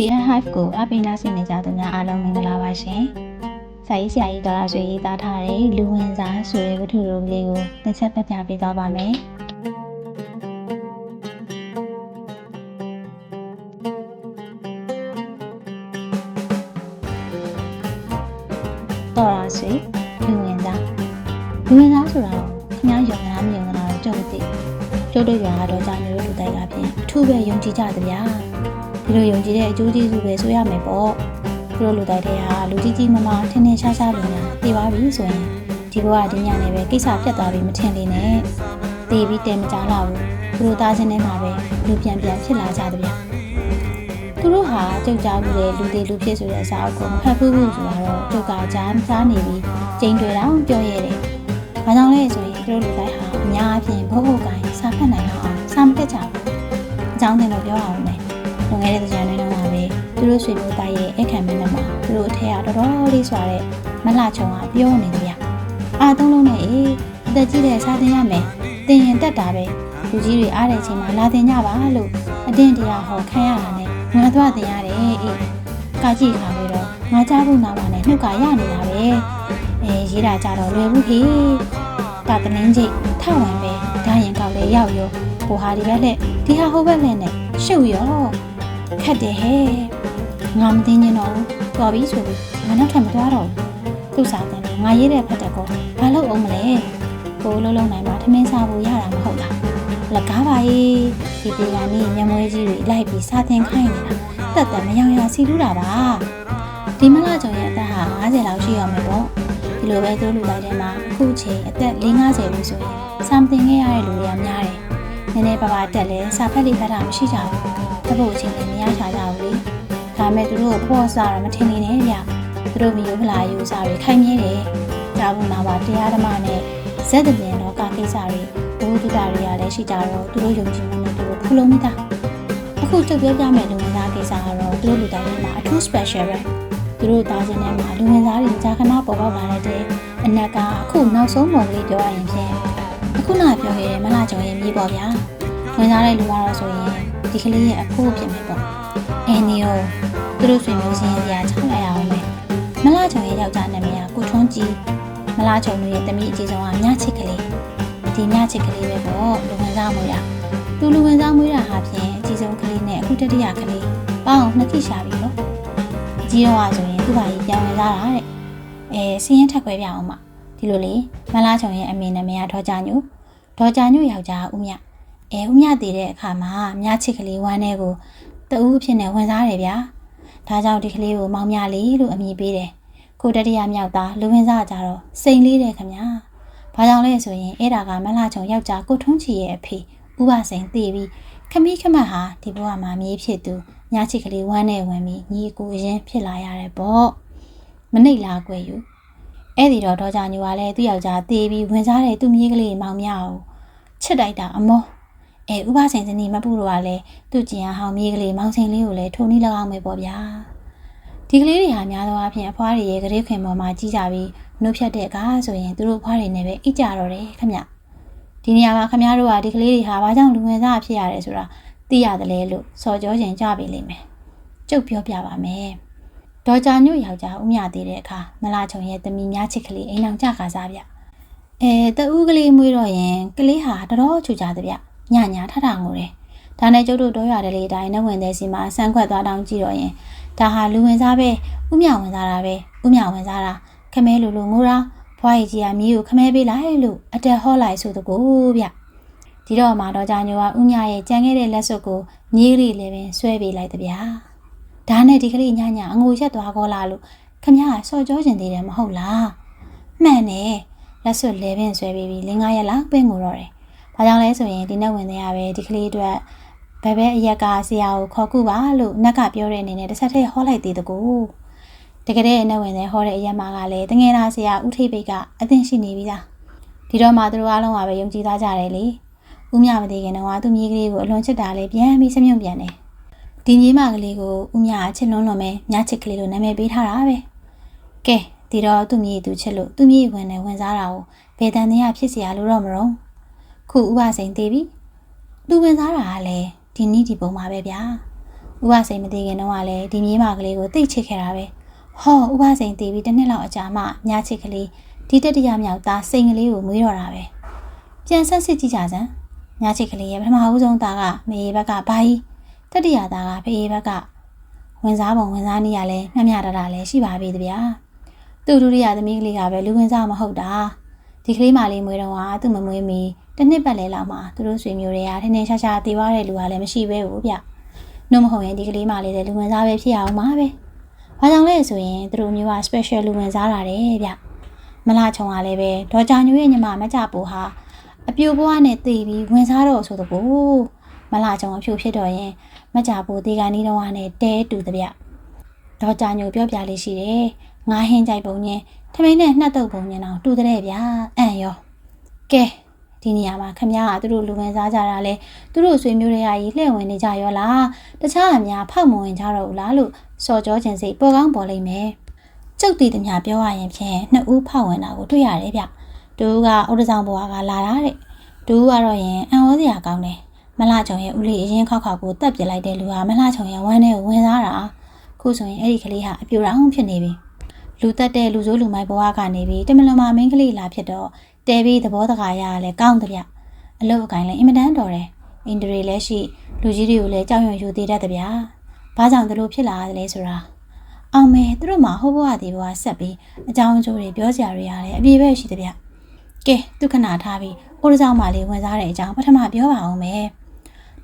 TN Hive ကိုအပိနာဆင်နေကြသူများအားလုံးမင်္ဂလာပါရှင်။စာရေးဆရာကြီးဒေါ်လာဆွေရေးသားထားတဲ့လူဝင်စားဆိုတဲ့ဝတ္ထုတော်လေးကိုတစ်ချက်ပြပြပေးသွားပါမယ်။ဒေါ်လာဆွေလူဝင်စားလူဝင်စားဆိုတာတော့ခင်ဗျားယုံလားမယုံလားတော့ကြုံသိ။ကျုပ်တို့ရွာကတော့ကြာနေလို့လူတိုက်ကဖြင့်အထူးပဲယုံကြည်ကြသဗျာ။ ဒီလိုယုံကြည်တဲ့အကျိုးကျေးဇူးပဲဆိုရမယ်ပေါ့သူတို့လူတိုက်တဲ့ဟာလူကြီးကြီးမမထင်းထင်းရှားရှားလူညာသိပါပြီဆိုရင်ဒီဘဝဒီညနေပဲကိစ္စပြတ်သွားပြီမထင်သေးနဲ့သိပြီးတဲမကြတော့ဘူးသူတို့သားချင်းထဲမှာပဲလူပြန်ပြန်ဖြစ်လာကြတယ်ဗျသူတို့ဟာကြောက်ကြဘူးလေလူသေးလူဖြစ်ဆိုတဲ့အစာအုပ်ကိုမဖတ်ဘူးဘူးဆိုတော့ကြောက်ကကြားစားနေပြီးကျိန်တွေတော့ပြောရတယ်။ဘာကြောင့်လဲဆိုရင်သူတို့လူတိုင်းဟာအများအပြားဘုတ်ဘုတ်ကိုင်းစားဖတ်နိုင်အောင်စာမတက်ကြဘူး။အကြောင်းတင်တော့ပြောအောင်မယ်။ လွန်ခဲ့တဲ့ကြံတွေတော့မှာပဲသူတို့ဆွေမျိုးသားရဲ့အခမ်းမင်းနဲ့မှာသူတို့အထက်ကတော်တော်လေးစွာတဲ့မလှချုံကပြောနေတယ်ဗျအာသုံးလုံးနဲ့အေးအသက်ကြီးတဲ့စားတင်ရမယ်တင်ရင်တက်တာပဲလူကြီးတွေအားတဲ့ချိန်မှာလာတင်ကြပါလို့အတင်းတရားဟောခံရတာနဲ့ငါသွားတင်ရတယ်အေးကာကြည့်ခါပြီးတော့ငါကြားဖို့နာမနဲ့နှုတ်ကရနေတာပဲအဲရေးတာကြတော့လွယ်ဘူးခေတာတနင်းကြီးထဝင်ပဲဒါရင်ကောက်လေရောက်ရောဟိုဟာဒီဘက်လက်ဒီဟာဟိုဘက်လက်နဲ့ရှုပ်ရော ခက်တယ်ဟဲ့ငါမသိညင်တော့ဘူးတော်ပြီဆိုပြီးငါနောက်ထပ်မသွားတော့ဘူးသူ့စားတယ်ငါရေးတဲ့ဖက်တက်ကိုဘာလို့အောင်မလဲကိုလုံးလုံးနိုင်မှာထမင်းစားဖို့ရတာမဟုတ်လားလက်ကားပါရေးဒီပေကနေညမွေးကြီးတွေလိုက်ပြီးစားသင်ခိုင်းနေတာတက်တက်မယောင်ရစီထူးတာပါဒီမလာကြောင်ရဲ့အသက်ဟာ90လောက်ရှိရမယ်ပေါ့ဒီလိုပဲသူ့လူလိုက်ထဲမှာအခုချိန်အသက်50လို့ဆိုရင်စမ်တင်ခဲ့ရတဲ့လူတွေကများတယ်နည်းနည်းပါးပါးတက်လဲစာဖက်လေးဖတ်တာမရှိကြဘူး တပုတ်အချင်းလည်းမရချကြဘူးလေဒါပေမဲ့သူတို့ကိုဖော့စားတော့မထင်နေနဲ့ဗျသူတို့မျိုးဖလာယူစားတွေခိုင်မြဲတယ်ဒါဘူးနာပါတရားဓမ္မနဲ့ဇက်တပြန်တော့ကကိစ္စတွေဘုဒ္ဓတာတွေကလည်းရှိကြတော့သူတို့ယုံကြည်မှုနဲ့သူတို့ဖူလုံးမိတာအခုချုပ်ပြောပြမယ်လူဝင်သားကိစ္စကတော့သူတို့လူတိုင်းထဲမှာအထူး special ပဲသူတို့သားချင်းထဲမှာလူဝင်သားတွေကြာခဏပေါ်ပေါက်လာတဲ့အနက်ကအခုနောက်ဆုံးပုံလေးပြောရရင်ဖြင့်အခုနပြောခဲ့တဲ့မလာကျော်ရဲ့မြေပေါ့ဗျာဝင်သားတဲ့လူကတော့ဆိုရင် ဒီကလေးရဲ့အဖိုးဖြစ်မယ်ပေါ့အဲနီယိုသူတို့ဆွေမျိုးစင်းရာချလိုက်ရအောင်မယ်မလာချုံရဲ့ယောက်ျားနာမည်ကကိုထွန်းကြီးမလာချုံတို့ရဲ့တမီးအကြီးဆုံးကမြချစ်ကလေးဒီမြချစ်ကလေးပဲပေါ့လူဝင်စားမွေးတာသူလူဝင်စားမွေးတာဟာဖြင့်အကြီးဆုံးကလေးနဲ့အခုတတိယကလေးပေါင်းနှစ်ခိရှာပြီလို့အကြီးတော့ဆိုရင်သူ့ဘာကြီးပြန်ဝင်စားတာတဲ့အဲစင်းရင်ထက်ခွဲပြအောင်မဒီလိုလေမလာချုံရဲ့အမေနာမည်ကဒေါ်ကြညိုဒေါ်ကြညိုယောက်ျားဦးမြ အဲဦးမြတည်တဲ့အခါမှာမြချစ်ကလေးဝမ်းထဲကိုတအူးအဖြစ်နဲ့ဝင်စားတယ်ဗျာဒါကြောင့်ဒီကလေးကိုမောင်မြလေးလို့အမည်ပေးတယ်ကိုတတိယမြောက်သားလူဝင်စားကြတော့စိန်လေးတယ်ခမညာဘာကြောင့်လဲဆိုရင်အဲ့ဒါကမလှချုံယောက်ျားကိုထွန်းချီရဲ့အဖေဥပစိန်တည်ပြီးခမီးခမတ်ဟာဒီဘဝမှာမြေးဖြစ်သူမြချစ်ကလေးဝမ်းနဲ့ဝင်ပြီးညီကိုရင်းဖြစ်လာရတယ်ပေါ့မနှိတ်လားကွယ်ယူအဲ့ဒီတော့ဒေါ်ကြညူကလည်းသူ့ယောက်ျားတည်ပြီးဝင်စားတဲ့သူ့မြေးကလေးမောင်မြကိုချစ်တိုက်တာအမော အဲဥပဆိုင်စနီမပူတော့ကလည်းသူ့ကျင်ဟောင်းမြေးကလေးမောင်စိန်လေးကိုလည်းထုံနီး၎င်းမယ်ပေါ့ဗျာဒီကလေးတွေဟာများသောအားဖြင့်အဖွားတွေရဲ့ကလေးခင်ပေါ်မှာကြီးကြပြီးနှုတ်ဖြတ်တဲ့အခါဆိုရင်သူတို့အဖွားတွေနဲ့ပဲအိတ်ကြတော့တယ်ခမဒီနေရာမှာခမတို့ကဒီကလေးတွေဟာဘာကြောင့်လူဝင်စားဖြစ်ရတယ်ဆိုတာသိရတယ်လေလို့စော်ကြောခြင်းကြပြီလိမ့်မယ်ကျုပ်ပြောပြပါမယ်ဒေါ်ကြညွတ်ယောက်ျားဦးမြသေးတဲ့အခါမလာချုံရဲ့တမီများချစ်ကလေးအိမ်အောင်ကြခါစားဗျအဲတဦးကလေးမွေးတော့ရင်ကလေးဟာတော်တော်ချူကြတဲ့ဗျ ညညာထထငိုတယ်။ဒါနဲ့ကျုပ်တို့တော့ရတယ်လေအတိုင်းနဲ့ဝင်တဲ့စီမှာဆန်းခွက်သွားတောင်းကြည့်တော့ရင်ဒါဟာလူဝင်စားပဲဥမြဝင်စားတာပဲဥမြဝင်စားတာခမဲလိုလိုငိုတာဘွားကြီးကြီးကမြေးကိုခမဲပေးလိုက်လို့အတက်ဟောလိုက်ဆိုတကူဗျ။ဒီတော့မှတော့ကြာညိုကဥမြရဲ့ကြံခဲ့တဲ့လက်စွပ်ကိုမြေးလေးလည်းပင်ဆွဲပေးလိုက်တဲ့ဗျာ။ဒါနဲ့ဒီကလေးညညအငိုရက်သွားကောလာလို့ခမရဆော့ကြောကျင်သေးတယ်မဟုတ်လား။မှန်တယ်လက်စွပ်လဲပင်ဆွဲပေးပြီးလင်းကားရက်လောက်ပင်ငိုတော့တယ်။ ဘာကြောင့်လဲဆိုရင်ဒီနဲ့ဝင်တဲ့ရပဲဒီကလေးအတွက်ဘယ်ဘဲအရက်ကဆရာကိုခေါ်ကူပါလို့နက်ကပြောတဲ့အနေနဲ့တစ်ဆက်တည်းဟောလိုက်သေးတကူ။တကယ်တဲ့အနဲ့ဝင်တဲ့ဟောတဲ့အရက်မှာကလည်းတငယ်သားဆရာဦးထိပ်ပိတ်ကအသင်ရှိနေပြီလား။ဒီတော့မှသူတို့အားလုံးကပဲယုံကြည်သားကြတယ်လေ။ဦးမြမသေးခင်တော့သူမြေးကလေးကိုအလွန်ချစ်တာလေပြန်ပြီးစမြုံပြန်တယ်။ဒီမြေးမကလေးကိုဦးမြအချစ်လွန်းလွန်ပဲညချစ်ကလေးလို့နာမည်ပေးထားတာပဲ။ကဲဒီတော့သူ့မြေးသူချစ်လို့သူ့မြေးဝင်နေဝင်စားတာကိုဘယ်တန်တရားဖြစ်เสียလို့တော့မရော ခုဥပစိန်သေးပြီသူဝင်စားတာကလည်းဒီနေ့ဒီပုံမှာပဲဗျာဥပစိန်မသိခင်တော့ကလည်းဒီမြေးမကလေးကိုတိတ်ချစ်ခဲ့တာပဲဟောဥပစိန်တည်ပြီးတစ်နှစ်လောက်အကြာမှမြားချစ်ကလေးဒီတတိယမြောက်သားစိန်ကလေးကိုမွေးတော့တာပဲပြန်ဆက်စစ်ကြည့်ကြစမ်းမြားချစ်ကလေးရဲ့ပထမဦးဆုံးသားကမေဘက်ကဘာကြီးတတိယသားကဖေဘက်ကဝင်စားပုံဝင်စားနည်းရလဲမျှမျှတတလည်းရှိပါပြီတဗျာသူ့ဒုတိယသမီးကလေးကပဲလူဝင်စားမဟုတ်တာ ဒီကလေးမလေးမွေးတော့ကသူ့မမွေးမီတစ်နှစ်ပတ်လဲလောက်မှသူတို့ဆွေမျိုးတွေကထင်းထင်းရှားရှားတည်သွားတဲ့လူကလည်းမရှိပဲဘူးဗျနှုတ်မဟုတ်ရင်ဒီကလေးမလေးတဲ့လူဝင်စားပဲဖြစ်အောင်ပါပဲဘာကြောင့်လဲဆိုရင်သူတို့မျိုးက special လူဝင်စားတာတယ်ဗျမလာချုံကလည်းပဲဒေါ်ကြညိုရဲ့ညီမမကြပူဟာအပြိုဘွားနဲ့တည်ပြီးဝင်စားတော့ဆိုတော့ဘူးမလာချုံအဖြူဖြစ်တော့ရင်မကြပူဒီကနီးတော့နဲ့တဲတူတဗျဒေါ်ကြညိုပြောပြလေးရှိတယ်ငါဟင်းကြိုက်ပုံချင်း ထမိန်နဲ့နှက်တုပ်ပုံချင်းအောင်တူတဲ့ဗျာအန်ရောကဲဒီနေရာမှာခမရကသူတို့လူဝင်စားကြတာလဲသူတို့ဆွေမျိုးတွေကကြီးလှည့်ဝင်နေကြရောလားတခြားအများဖောက်မဝင်ကြတော့ဘူးလားလို့စော်ကြောခြင်းစိတ်ပေါ်ကောင်းပေါ်လိမ့်မယ်ကျုပ်တည်တမျှပြောရရင်ဖြင့်နှစ်ဦးဖောက်ဝင်တာကိုတွေ့ရတယ်ဗျတူကဥဒဆောင်ဘွားကလာတာတဲ့တူကတော့ရင်အံ့ဩစရာကောင်းတယ်မလှချုံရဲ့ဦးလေးအရင်ခောက်ခောက်ကိုတက်ပြစ်လိုက်တဲ့လူဟာမလှချုံရဲ့ဝမ်းထဲကိုဝင်စားတာခုဆိုရင်အဲ့ဒီကလေးဟာအပြူရောင်ဖြစ်နေပြီ လူတက်တဲ့လူဆိုးလူမိုက်ဘဝကနေပြီးတမလွန်မာမင်းကလေးလာဖြစ်တော့တဲပြီးသဘောတကာရရလဲကောင်းတဲ့ဗျအလုပ်အကိုင်းလဲအင်မတန်တော်တယ်အင်ဒရီလည်းရှိလူကြီးတွေကိုလည်းကြောက်ရွံ့ယူသေးတတ်တဲ့ဗျဘာကြောင့်သူတို့ဖြစ်လာရလဲဆိုတာအောင်မဲသူတို့မှဟိုဘဝဒီဘဝဆက်ပြီးအကြောင်းအကျိုးတွေပြောစရာတွေရတယ်အပြေပဲရှိတဲ့ဗျကဲသူခဏထားပြီးအိုးကြောင်မလေးဝင်စားတဲ့အကြောင်းပထမပြောပါအောင်မယ်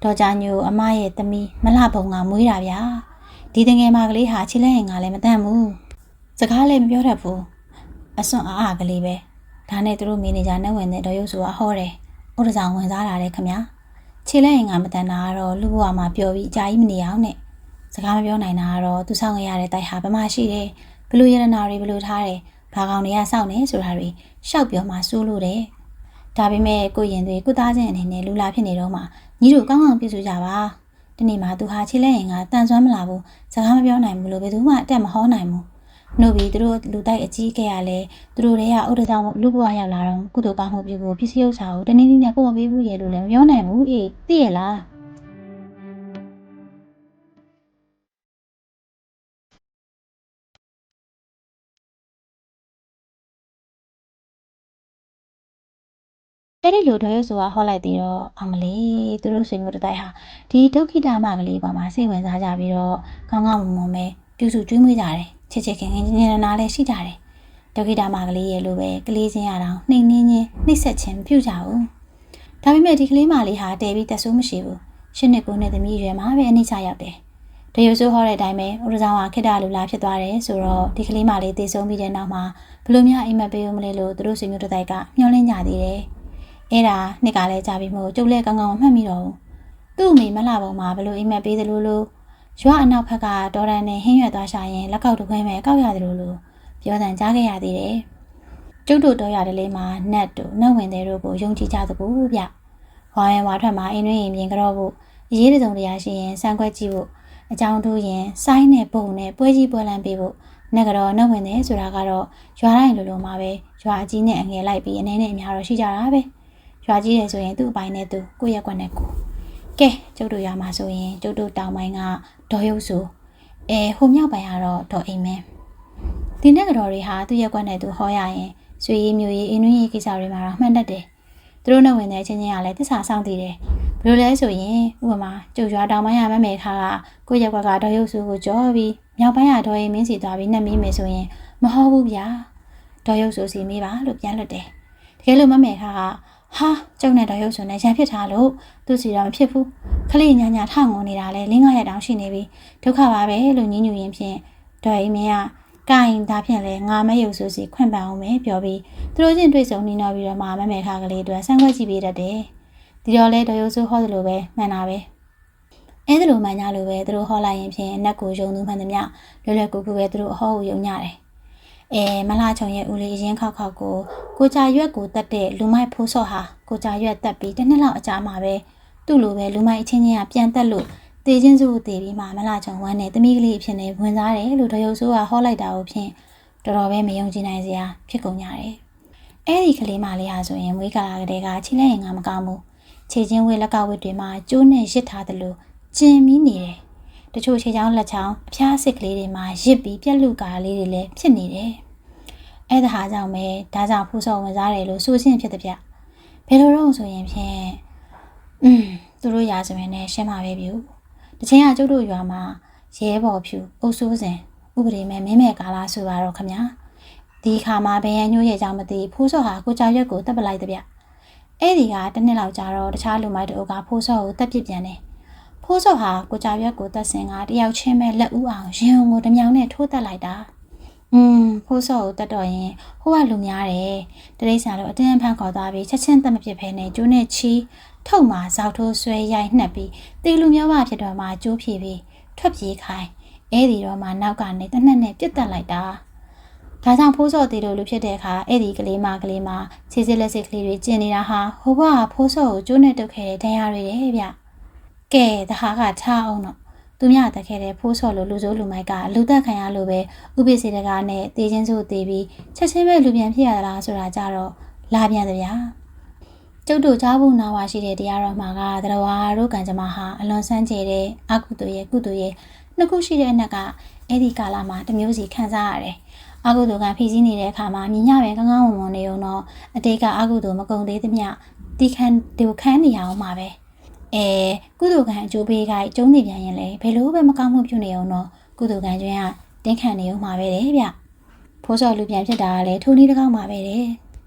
ဒေါ်ကြညိုအမရဲ့သမီးမလှဘုံကမွေးတာဗျာဒီတငယ်မကလေးဟာချီလဲရင်ကလည်းမတန့်ဘူး စကားလည်းမပြောတတ်ဘူးအစွန့်အားအားကလေးပဲဒါနဲ့သူတို့မင်းနေဂျာနဲ့ဝင်တဲ့ဒေါ်ရုပ်ဆိုတာဟောတယ်ဥဒဆောင်ဝင်စားတာလေခမခြေလက်ရင်ကမတန်တာကတော့လူဘဝမှာပျော်ပြီးအကြာကြီးမနေအောင်နဲ့စကားမပြောနိုင်တာကတော့သူဆောင်ရတဲ့တိုက်ဟာဘမရှိတယ်ဘလူရတနာတွေဘလူထားတယ်ဘာကောင်တွေကစောင့်နေဆိုတာတွေရှောက်ပြောမှစိုးလို့တယ်ဒါပေမဲ့ကိုရင်တွေကိုသားချင်းအနေနဲ့လူလာဖြစ်နေတော့မှညီတို့ကောင်းကောင်းပြည့်စုံကြပါဒီနေ့မှသူဟာခြေလက်ရင်ကတန်ဆွမ်းမလာဘူးစကားမပြောနိုင်ဘူးလို့ဘယ်သူမှအတက်မဟောနိုင်ဘူး နှုတ်ပြီးသူတို့လူတိုက်အကြီးခဲ့ရလဲသူတို့တွေကဥဒ္ဒကြောင့်လူဘဝရောက်လာတော့ကုသိုလ်ကောင်းမှုပြုဖို့ပစ္စည်းဥစ္စာကိုတနည်းနည်းနဲ့ကိုမပေးဘူးရေလို့လည်းမပြောနိုင်ဘူးအေးသိရလားအဲ့ဒီလိုတော့ဆိုတာဟောလိုက်သေးတော့အမလေးသူတို့ဆွေမျိုးတိုက်ဟာဒီဒုက္ခိတမကလေးပေါ်မှာစိတ်ဝင်စားကြပြီးတော့ကောင်းကောင်းမွန်မွန်ပဲပြုစုကျွေးမွေးကြတယ် ချစ်ချစ်ခင်ခင်ညင်နာလည်းရှိကြတယ်ဒုက္ခိတမကလေးရဲ့လိုပဲကလေးချင်းရအောင်နှိမ်နှင်းချင်းနှိပ်ဆက်ခြင်းမပြုကြဘူးဒါပေမဲ့ဒီကလေးမလေးဟာတဲပြီးတက်ဆိုးမရှိဘူးရှစ်နှစ်ကိုနှစ်သမီးရွယ်မှာပဲအနိစ္စရောက်တယ်တရုပ်ဆိုးဟောတဲ့အတိုင်းပဲဥရဇောင်းကခိတ္တလူလာဖြစ်သွားတယ်ဆိုတော့ဒီကလေးမလေးတည်ဆုံးပြီးတဲ့နောက်မှာဘလို့များအိမ်မက်ပေးဦးမလဲလို့သူတို့ဆွေမျိုးတို့တိုက်ကမျှော်လင့်ကြသေးတယ်အဲ့ဒါနှစ်ကလည်းကြာပြီမို့ကျုပ်လည်းကောင်းကောင်းမှတ်မိတော့ဘူးသူ့အမေမလှပုံမှာဘလို့အိမ်မက်ပေးသလိုလို ရွာအနောက်ဘက်ကဒေါ်ရန်နဲ့ဟင်းရွက်သွားရှာရင်လက်ကောက်တစ်ခွဲမဲ့ကောက်ရတယ်လို့လို့ပြောတန်ကြားခဲ့ရသေးတယ်။ကျုပ်တို့တော်ရတယ်လေးမှာနတ်တို့နတ်ဝင်တဲ့တို့ကိုယုံကြည်ကြသဘူးဗျ။ဝါရင်ဝါထွက်မှာအင်းတွင်းရင်ပြင်ကြောဖို့အရေးတစုံတရားရှိရင်စံခွက်ကြည့်ဖို့အကြောင်းတို့ရင်စိုင်းနဲ့ပုံနဲ့ပွဲကြီးပွဲလမ်းပေးဖို့နက်ကတော့နတ်ဝင်တယ်ဆိုတာကတော့ရွာတိုင်းလိုလိုမှာပဲရွာအကြီးနဲ့အငယ်လိုက်ပြီးအနေနဲ့အများတော့ရှိကြတာပဲ။ရွာကြီးတယ်ဆိုရင်သူ့အပိုင်းနဲ့သူကိုယ့်ရက်ကွက်နဲ့ကို ကဲကျုပ်တို့ရမှာဆိုရင်ကျုပ်တို့တောင်ပိုင်းကဒေါ်ရုပ်ဆိုအဲဟိုမြောက်ပိုင်းကတော့ဒေါ်အိမ်မဲဒီနေ့ကတော်တွေဟာသူ့ရက်ကွက်နဲ့သူဟောရရင်ဆွေရည်မျိုးရည်အင်းနွေးရည်ကိစ္စတွေမှာတော့မှန်တတ်တယ်သူတို့နဲ့ဝင်တဲ့ချင်းချင်းကလည်းတစ္ဆာဆောင်တည်တယ်ဘယ်လိုလဲဆိုရင်ဥပမာကျုပ်ရွာတောင်ပိုင်းရမမဲခါကကိုရက်ကွက်ကဒေါ်ရုပ်စုကိုကြောပြီးမြောက်ပိုင်းကဒေါ်ရင်မင်းစီသွားပြီးနှက်မီးမယ်ဆိုရင်မဟုတ်ဘူးဗျာဒေါ်ရုပ်စုစီမေးပါလို့ပြန်လွတ်တယ်တကယ်လို့မမဲခါက ဟာကျုပ်နဲ့တော်ရုပ်ဆိုနဲ့ရံဖြစ်ထားလို့သူစီတော့မဖြစ်ဘူးခလေးညာညာထငုံနေတာလဲလင်းငါရက်တောင်ရှိနေပြီဒုက္ခပါပဲလို့ညင်းညူရင်းဖြင့်တော်အိမ်မင်းကကိုင်ဒါဖြင့်လဲငါမရုပ်ဆိုစီခွင့်ပန်အောင်မယ်ပြောပြီးသူတို့ချင်းတွေ့ဆုံနေတော့ပြီးတော့မှမမဲခါကလေးအတွက်ဆန်းခွက်ကြည့်ပေးတတ်တယ်ဒီတော့လဲတော်ရုပ်ဆိုဟောသလိုပဲမှန်တာပဲအဲဒါလိုမှန်ကြလို့ပဲသူတို့ဟောလိုက်ရင်ဖြင့်အနက်ကိုယုံသူမှန်သမျှလွယ်လွယ်ကူကူပဲသူတို့အဟောကိုယုံကြတယ် အဲမလှချုံရဲ့ဦးလေးအရင်ခောက်ခောက်ကိုကိုကြရွက်ကိုတက်တဲ့လူမိုက်ဖိုးစော့ဟာကိုကြရွက်တက်ပြီးတစ်နှစ်လောက်အကြာမှာပဲသူ့လိုပဲလူမိုက်အချင်းချင်းကပြန်တက်လို့တေချင်းစုကိုတေပြီးမှမလှချုံဝမ်းနဲ့တမိကလေးအဖြစ်နဲ့ဝင်စားတယ်လို့တရုပ်ဆိုးကဟောလိုက်တာကိုဖြင့်တော်တော်ပဲမယုံကြည်နိုင်စရာဖြစ်ကုန်ကြတယ်။အဲ့ဒီကလေးမလေးဟာဆိုရင်မွေးကာလာကလေးကခြေလက်ရင်ကမကောင်းဘူး။ခြေချင်းဝေးလက်ကဝတ်တွေမှာကျိုးနဲ့ရစ်ထားတယ်လို့ကျင်မီးနေတယ်။ဒ တချို့ခြေချောင်းလက်ချောင်းအဖျားစစ်ကလေးတွေမှာရစ်ပြီးပြက်လူကာလေးတွေလည်းဖြစ်နေတယ်အဲ့ဒါဟာကြောင့်ပဲဒါကြောင့်ဖူးစောဝင်စားတယ်လို့ဆိုရှင်ဖြစ်တဲ့ဗျဘယ်လိုတော့ဆိုရင်ဖြင့်อืมသူတို့ရာဇဝင်နဲ့ရှင်းပါပဲဗျတချင်းကကျုပ်တို့ရွာမှာရဲဘော်ဖြူအုပ်စိုးစဉ်ဥပဒေမဲ့မင်းမဲ့ကာလာဆိုပါတော့ခမညာဒီခါမှာဘယ်ရန်ညိုးရဲ့ကြောင့်မသိဖိုးစောဟာကိုကြောင်ရက်ကိုတပ်ပလိုက်တဲ့ဗျအဲ့ဒီကတစ်နှစ်လောက်ကြာတော့တခြားလူမိုက်တို့ကဖိုးစောကိုတပ်ပစ်ပြန်တယ် ဖိုးစော်ဟာကိုကြောင်ရွက်ကိုတက်ဆင်ကတယောက်ချင်းပဲလက်ဦးအောင်ရင်ုံကိုတမြောင်နဲ့ထိုးတက်လိုက်တာอืมဖိုးစော်ကိုတက်တော့ရင်ဟိုကလူများတယ်တရိတ်ဆာလိုအတင်းဖန်ခေါ်သွားပြီးချက်ချင်းတက်မပစ်ဖဲနဲ့ကျိုးနဲ့ချီထုတ်မှာဇောက်ထိုးဆွဲရိုက်နှက်ပြီးတေလူမျိုးမဖြစ်တော့မှကျိုးဖြီးပြီးထွက်ပြေးခိုင်းအဲ့ဒီတော့မှနောက်ကနေတနက်နဲ့ပြစ်တက်လိုက်တာဒါကြောင့်ဖိုးစော်သေးလို့လူဖြစ်တဲ့အခါအဲ့ဒီကလေးမကလေးမခြေစစ်လက်စစ်ကလေးတွေကျင်နေတာဟာဟိုဘကဖိုးစော်ကိုကျိုးနဲ့တုတ်ခဲ့တဲ့ဒဏ်ရာတွေရဲ့ဗျ။ ကဲတဟာကထားအောင်တော့သူမြတက်ခဲ့တဲ့ဖိုးစော်လိုလူစိုးလူမိုက်ကလူသက်ခံရလို့ပဲဥပိ္ပစေတကားနဲ့တေချင်းစုတေးပြီးချက်ချင်းပဲလူပြန်ဖြစ်ရသလားဆိုတာကြတော့လာပြန်တယ်ဗျာကျုပ်တို့ကြားဖို့နာဝါရှိတဲ့တရားတော်မှာကတရဝါတို့ကံကြမ္မာဟာအလွန်ဆန်းကျဲတဲ့အကုသိုလ်ရဲ့ကုသိုလ်ရဲ့နှစ်ခုရှိတဲ့အနက်ကအဲ့ဒီကာလမှာတစ်မျိုးစီခံစားရတယ်။အကုသိုလ်ကဖြည့်ဆည်းနေတဲ့အခါမှာမြင်ရပဲကောင်းကောင်းမွန်မွန်နေုံတော့အတိတ်ကအကုသိုလ်မကုန်သေးသမျှဒီခံဒီခန်းနေရအောင်ပါပဲ။ အဲကုသိုလ်ကံအကျိုးပေးခိုင်းကျုံးနေပြန်ရင်လေဘယ်လိုပဲမကောင်းမှုပြုနေအောင်တော့ကုသိုလ်ကံကျွင်းကတင်းခံနေအောင်ပါပဲတဲ့ဗျ။ဖိုးစော်လူပြန်ဖြစ်တာကလည်းထိုးနည်းတစ်ကောင်းပါပဲတဲ့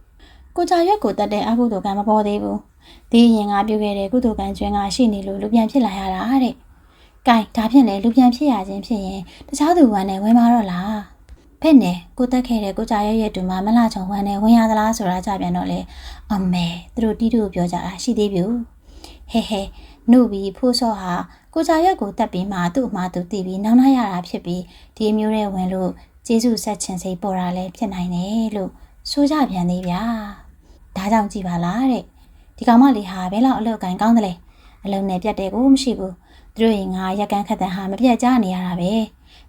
။ကိုကြရွက်ကိုတတ်တဲ့အကုသိုလ်ကံမပေါ်သေးဘူး။ဒီရင်ကပြုခဲ့တဲ့ကုသိုလ်ကံကျွင်းကရှိနေလို့လူပြန်ဖြစ်လာရတာတဲ့။ကဲဒါဖြင့်လေလူပြန်ဖြစ်ရခြင်းဖြစ်ရင်တခြားသူဝမ်းနဲ့ဝင်มาတော့လားဖက်နဲ့ကိုတက်ခဲ့တဲ့ကိုကြာရဲ့ရဲ့တူမှာမလှချုံဝမ်းနဲ့ဝင်ရသလားဆိုတာကြပြန်တော့လေအမေသူတို့တီးတူပြောကြတာရှိသေးပြီ ဟဲဟဲနှုတ်ပြီးဖိုးစောဟာကိုကြာရက်ကိုတက်ပြီးမှသူ့အမှားသူတည်ပြီးနောင်နာရတာဖြစ်ပြီးဒီမျိုးနဲ့ဝင်လို့ကျေးဇူးဆက်ချင်စိတ်ပေါ်တာလည်းဖြစ်နိုင်တယ်လို့ဆိုကြပြန်သေးဗျာဒါကြောင့်ကြည်ပါလားတဲ့ဒီကောင်မလေးဟာဘယ်လောက်အလုပ်ကိုင်ကောင်းတယ်လဲအလုံးနဲ့ပြတ်တယ်ကိုမရှိဘူးသူတို့ရင်ငါရက်ကန်ခတ်တဲ့ဟာမပြတ်ကြနေရတာပဲ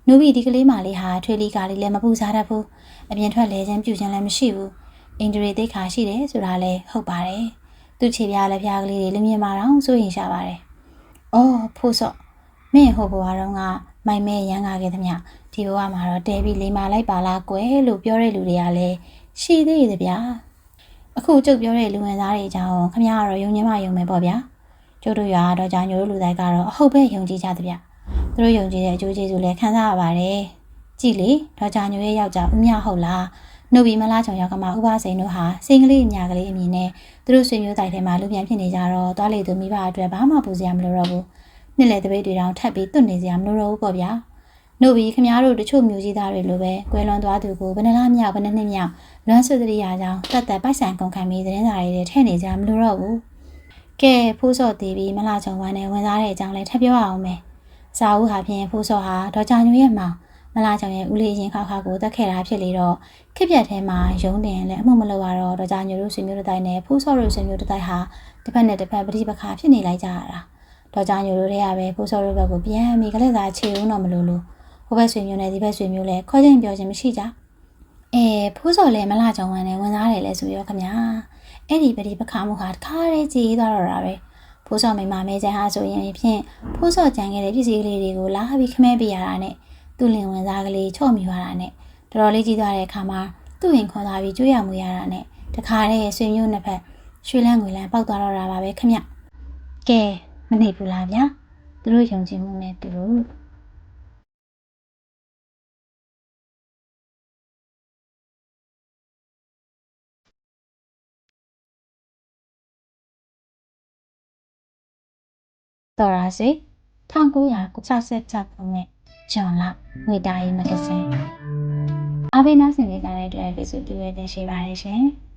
နူဘီဒီကလေးမလေးဟာထွေးလီကာလေးလည်းမပူစားတတ်ဘူးအပြင်ထွက်လဲခြင်းပြုခြင်းလည်းမရှိဘူးအင်ဒရီသိခါရှိတယ်ဆိုတာလည်းဟုတ်ပါတယ် သူ့ခြေပြားလက်ပြားကလေးတွေလူမြင်မာတော့စိုးရင်ရှာပါတယ်အော်ဖိုးစော့မင်းဟိုဘွားတော့ကမိုင်မဲရမ်းကားခဲ့သမျှဒီဘဝမှာတော့တဲပြီးလေးမလိုက်ပါလားကွယ်လို့ပြောတဲ့လူတွေကလည်းရှိသေးတယ်ဗျာအခုကျုပ်ပြောတဲ့လူဝင်သားတွေအကြောင်းခမရတော့ယုံညင်းမယုံမယ်ပေါ့ဗျာကျိုးတို့ရွာတော့ကြာညိုတို့လူတိုင်းကတော့အဟုတ်ပဲယုံကြည်ကြသဗျသူတို့ယုံကြည်တဲ့အကျိုးကျေးဇူးလည်းခံစားရပါတယ်ကြည်လေတော့ကြာညိုရဲ့ယောက်ျားဦးမြဟုတ်လား နှုတ်ပြီးမလားချုံရောက်ကမှဥပစိန်တို့ဟာစိန်ကလေးညာကလေးအမည်နဲ့သူတို့ဆွေမျိုးတိုက်ထဲမှာလူပြန်ဖြစ်နေကြတော့တွားလေသူမိဘအတွက်ဘာမှပူစရာမလိုတော့ဘူးနှစ်လေတပိတ်တွေတောင်ထပ်ပြီးတွတ်နေစရာမလိုတော့ဘူးပေါ့ဗျာနှုတ်ပြီးခမားတို့တချို့မျိုးကြီးသားတွေလိုပဲကွယ်လွန်သွားသူကိုဘယ်နှလားမြောက်ဘယ်နှနှစ်မြောက်လွမ်းဆွေတရိယာကြောင့်တတ်သက်ပိုက်ဆံကုန်ခံပြီးသတင်းစာတွေထဲနေကြမလိုတော့ဘူးကဲဖိုးစော့သေးပြီးမလာချုံဝမ်းနဲ့ဝင်စားတဲ့အကြောင်းလည်းထပ်ပြောရအောင်မယ်။စာဦးဟာဖြင့်ဖိုးစော့ဟာဒေါ်ချာညိုရဲ့မောင် မလာချုံရဲ့ဦးလေးရင်ခါခါကိုတက်ခဲ့တာဖြစ်လေတော့ခက်ပြက်ထဲမှာရုံးတင်လည်းအမှုမလုပ်ရတော့ဒေါ်ချာညိုတို့ဆွေမျိုးတို့တိုင်းနဲ့ဖိုးစော့တို့ဆွေမျိုးတို့တိုင်းဟာတစ်ဖက်နဲ့တစ်ဖက်ပဋိပက္ခဖြစ်နေလိုက်ကြရတာ။ဒေါ်ချာညိုတို့တွေကပဲဖိုးစော့တို့ဘက်ကိုပြန်ပြီးကလေးသားခြေုံတော့မလို့လို့ဟိုဘက်ဆွေမျိုးနဲ့ဒီဘက်ဆွေမျိုးလည်းခေါ်ချင်းပြောချင်းမရှိကြ။အဲဖိုးစော်လည်းမလာကြုံဝမ်းနဲ့ဝင်စားတယ်လဲဆိုရောခမညာအဲ့ဒီပရိပခါမှုဟာတခါတည်းကြည်သွားတော့တာပဲဖိုးစော်မိမမဲချင်ဟာဆိုရင်ဖြင့်ဖိုးစော်ကြံခဲ့တဲ့ပစ္စည်းကလေးတွေကိုလာပြီးခမဲပေးရတာနဲ့ သူ့လင်ဝင်စားကလေးချော့မိသွားတာနဲ့တော်တော်လေးကြီးသွားတဲ့အခါမှာသူ့ရင်ခေါ်သွားပြီးကျွေးရမှုရတာနဲ့တခါတည်းဆွေမျိုးနှစ်ဖက်ရွှေလန်းငွေလန်းပေါက်သွားတော့တာပါပဲခမကဲမနေဘူးလားဗျာသူတို့ယုံကြည်မှုနဲ့သူတို့တော်ရစီ1966ခုနှစ် ဂျွန်လငွေတာရေးမဂ္ဂဇင်းအဘိနာစင်လေးကလည်းတွေ့ရပြီဆိုတွေ့ရတဲ့ရှိပါတယ်ရှင်။